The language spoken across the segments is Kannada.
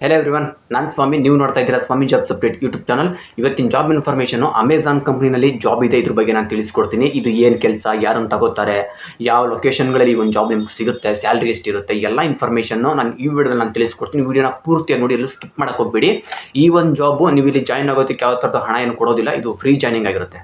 ಹೆಲೋ ಎವ್ರಿವನ್ ನಾನು ಸ್ವಾಮಿ, ನೀವು ನೋಡ್ತಾ ಇದ್ದೀರಾ ಸ್ವಾಮಿ ಜಾಬ್ಸ್ ಅಪ್ಡೇಟ್ ಯೂಟ್ಯೂಬ್ ಚಾನಲ್ ಇವತ್ತಿನ ಜಾಬ್ ಇನ್ಫಾರ್ಮೇಷನು ಅಮೆಝಾನ್ ಕಂಪ್ನಿನಲ್ಲಿ ಜಾಬ್ ಇದೆ ಇದ್ರ ಬಗ್ಗೆ ನಾನು ತಿಳಿಸ್ಕೊಡ್ತೀನಿ. ಇದು ಏನು ಕೆಲಸ ಯಾರನ್ನು ತಗೋತಾರೆ ಯಾವ ಲೊಕೇಶನ್ಗಳಲ್ಲಿ ಈ ಒಂದು ಜಾಬ್ ನಿಮ್ಗೆ ಸಿಗುತ್ತೆ ಸ್ಯಾಲ್ರಿ ಎಷ್ಟಿರುತ್ತೆ ಎಲ್ಲ ಇನ್ಫಾರ್ಮೇಷನ್ನು ನಾನು ಈ ವಿಡಿಯೋದಲ್ಲಿ ನಾನು ತಿಳಿಸ್ಕೊಡ್ತೀನಿ. ವಿಡಿಯೋನ ಪೂರ್ತಿಯಾಗಿ ನೋಡಿ, ಎಲ್ಲೂ ಸ್ಕಿಪ್ ಮಾಡೋಕ್ಕೆ ಹೋಗ್ಬೇಡಿ. ಈ ಒಂದು ಜಾಬು ನೀವು ಇಲ್ಲಿ ಜಾಯ್ನ್ ಆಗೋದಕ್ಕೆ ಯಾವ ಥರದ ಹಣ ಏನು ಕೊಡೋದಿಲ್ಲ, ಇದು ಫ್ರೀ ಜಾಯ್ನಿಂಗ್ ಆಗಿರುತ್ತೆ.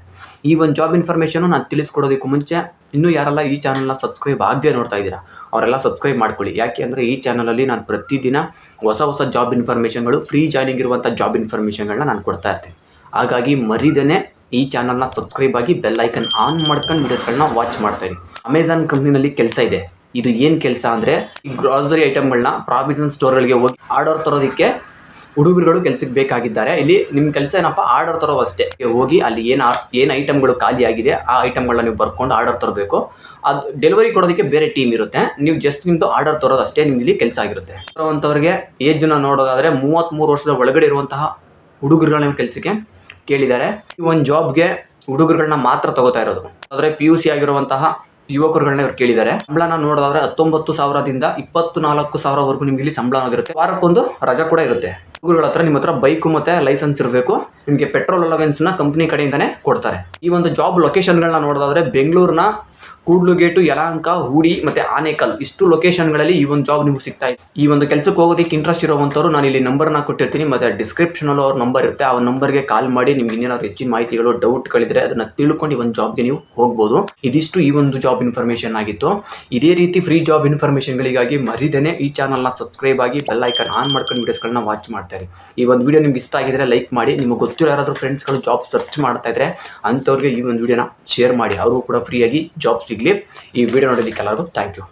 ಈ ಒಂದು ಜಾಬ್ ಇನ್ಫಾರ್ಮೇಷನು ನಾನು ತಿಳಿಸ್ಕೊಡೋದಕ್ಕೂ ಮುಂಚೆ ಇನ್ನೂ ಯಾರೆಲ್ಲ ಈ ಚಾನಲ್ನ ಸಬ್ಸ್ಕ್ರೈಬ್ ಆಗದೆ ನೋಡ್ತಾ ಇದ್ದೀರಾ, ಅವರೆಲ್ಲ ಸಬ್ಸ್ಕ್ರೈಬ್ ಮಾಡ್ಕೊಳ್ಳಿ. ಯಾಕೆ ಅಂದರೆ ಈ ಚಾನಲಲ್ಲಿ ನಾನು ಪ್ರತಿದಿನ ಹೊಸ ಹೊಸ ಜಾಬ್ ಇನ್ಫಾರ್ಮೇಷನ್ಗಳು ಫ್ರೀ ಜಾಯ್ನಿಂಗ್ ಇರುವಂಥ ಜಾಬ್ ಇನ್ಫಾರ್ಮೇಷನ್ಗಳನ್ನ ನಾನು ಕೊಡ್ತಾ ಇರ್ತೀನಿ. ಹಾಗಾಗಿ ಮರಿದೇ ಈ ಚಾನಲ್ನ ಸಬ್ಸ್ಕ್ರೈಬ್ ಆಗಿ ಬೆಲ್ ಐಕನ್ ಆನ್ ಮಾಡ್ಕೊಂಡು ವೀಡಿಯೋಸ್ಗಳನ್ನ ವಾಚ್ ಮಾಡ್ತಾ ಇರಿ. ಅಮೆಝಾನ್ ಕಂಪ್ನಿನಲ್ಲಿ ಕೆಲಸ ಇದೆ. ಇದು ಏನು ಕೆಲಸ ಅಂದರೆ ಈ ಗ್ರಾಸರಿ ಐಟಮ್ಗಳನ್ನ ಪ್ರಾವಿಷನ್ ಸ್ಟೋರ್ಗಳಿಗೆ ಹೋಗಿ ಆರ್ಡರ್ ತರೋದಕ್ಕೆ ಹುಡುಗರುಗಳು ಕೆಲಸಕ್ಕೆ ಬೇಕಾಗಿದ್ದಾರೆ. ಇಲ್ಲಿ ನಿಮ್ಮ ಕೆಲಸ ಏನಪ್ಪ? ಆರ್ಡರ್ ತರೋ ಅಷ್ಟೇ ಹೋಗಿ ಅಲ್ಲಿ ಏನು ಏನು ಐಟಮ್ಗಳು ಖಾಲಿ ಆಗಿದೆ, ಆ ಐಟಮ್ಗಳನ್ನ ನೀವು ಬರ್ಕೊಂಡು ಆರ್ಡರ್ ತರಬೇಕು. ಅದು ಡೆಲಿವರಿ ಕೊಡೋದಕ್ಕೆ ಬೇರೆ ಟೀಮ್ ಇರುತ್ತೆ. ನೀವು ಜಸ್ಟ್ ನಿಮ್ಮದು ಆರ್ಡರ್ ತರೋದು ಅಷ್ಟೇ ನಿಮ್ಗೆ ಇಲ್ಲಿ ಕೆಲಸ ಆಗಿರುತ್ತೆ. ಅಂಥವ್ರಿಗೆ ಏಜ್ನ ನೋಡೋದಾದರೆ ಮೂವತ್ತ್ಮೂರು ವರ್ಷದ ಒಳಗಡೆ ಇರುವಂತಹ ಹುಡುಗರುಗಳನ್ನ ಕೆಲಸಕ್ಕೆ ಕೇಳಿದ್ದಾರೆ. ಈ ಒಂದು ಜಾಬ್ಗೆ ಹುಡುಗರುಗಳನ್ನ ಮಾತ್ರ ತಗೋತಾ ಇರೋದು. ಆದರೆ ಪಿ ಯು ಸಿ ಆಗಿರುವಂತಹ ಯುವಕರುಗಳನ್ನ ಇವ್ರು ಕೇಳಿದ್ದಾರೆ. ಸಂಬಳನ ನೋಡೋದಾದ್ರೆ ಹತ್ತೊಂಬತ್ತು ಸಾವಿರದಿಂದ ಇಪ್ಪತ್ತು ನಾಲ್ಕು ಸಾವಿರವರೆಗೂ ನಿಮ್ಗೆ ಇಲ್ಲಿ ಸಂಬಳ ಅನ್ನೋದಿರುತ್ತೆ ವಾರಕ್ಕೊಂದು ರಜಾ ಕೂಡ ಇರುತ್ತೆ. ಹುಡುಗರುಗಳ ಹತ್ರ ನಿಮ್ಮ ಹತ್ರ ಬೈಕು ಮತ್ತೆ ಲೈಸೆನ್ಸ್ ಇರಬೇಕು. ನಿಮಗೆ ಪೆಟ್ರೋಲ್ ಅಲವೆನ್ಸ್ನ ಕಂಪ್ನಿ ಕಡೆಯಿಂದನೇ ಕೊಡ್ತಾರೆ. ಈ ಒಂದು ಜಾಬ್ ಲೊಕೇಶನ್ಗಳನ್ನ ನೋಡೋದಾದ್ರೆ ಬೆಂಗಳೂರಿನ ಕೂಡ್ಲುಗೇಟು, ಯಲಹಂಕ, ಹೂಡಿ ಮತ್ತೆ ಆನೇಕಲ್. ಇಷ್ಟು ಲೊಕೇಶನ್ಗಳಲ್ಲಿ ಈ ಒಂದು ಜಾಬ್ ನಿಮ್ಗೆ ಸಿಗ್ತಾ ಇದೆ. ಈ ಒಂದು ಕೆಲಸಕ್ಕೆ ಹೋಗೋದಕ್ಕೆ ಇಂಟ್ರೆಸ್ಟ್ ಇರುವಂಥವ್ರು ನಾನು ಇಲ್ಲಿ ನಂಬರ್ನ ಕೊಟ್ಟಿರ್ತೀನಿ. ಮತ್ತೆ ಡಿಸ್ಕ್ರಿಪ್ಷನಲ್ಲೂ ಅವ್ರ ನಂಬರ್ ಇರುತ್ತೆ. ಆ ನಂಬರ್ಗೆ ಕಾಲ್ ಮಾಡಿ ನಿಮ್ಗೆ ಇನ್ನೇನಾದ್ರು ಹೆಚ್ಚಿನ ಮಾಹಿತಿಗಳು ಡೌಟ್ ಡೌಟ್ಗಳಿದ್ರೆ ಅದನ್ನ ತಿಳ್ಕೊಂಡು ಈ ಒಂದು ಜಾಬ್ಗೆ ನೀವು ಹೋಗ್ಬೋದು. ಇದಿಷ್ಟು ಈ ಒಂದು ಜಾಬ್ ಇನ್ಫಾರ್ಮೇಷನ್ ಆಗಿತ್ತು. ಇದೇ ರೀತಿ ಫ್ರೀ ಜಾಬ್ ಇನ್ಫಾರ್ಮೇಷನ್ಗಳಿಗಾಗಿ ಮರಿದೇನೆ ಈ ಚಾನಲ್ನ ಸಬ್ಸ್ಕ್ರೈಬ್ ಆಗಿ ಬೆಲ್ ಐಕನ್ ಆನ್ ಮಾಡ್ಕೊಂಡು ವೀಡಿಯೋಸ್ಗಳನ್ನ ವಾಚ್ ಮಾಡ್ತಾರೆ. ಈ ಒಂದು ವಿಡಿಯೋ ನಿಮ್ಗೆ ಇಷ್ಟ ಆಗಿದ್ರೆ ಲೈಕ್ ಮಾಡಿ, ನಿಮಗೆ ಗೊತ್ತಿರೋ ಯಾರಾದರೂ ಫ್ರೆಂಡ್ಸ್ಗಳು ಜಾಬ್ ಸರ್ಚ್ ಮಾಡ್ತಾ ಇದ್ರೆ ಅಂಥವ್ರಿಗೆ ಈ ಒಂದು ವಿಡಿಯೋನ ಶೇರ್ ಮಾಡಿ. ಅವರು ಕೂಡ ಫ್ರೀಯಾಗಿ ಜಾಬ್ ಸಿಗಲಿ. ಈ ವಿಡಿಯೋ ನೋಡೋದಕ್ಕೆಲ್ಲರಿಗೂ ಥ್ಯಾಂಕ್ ಯು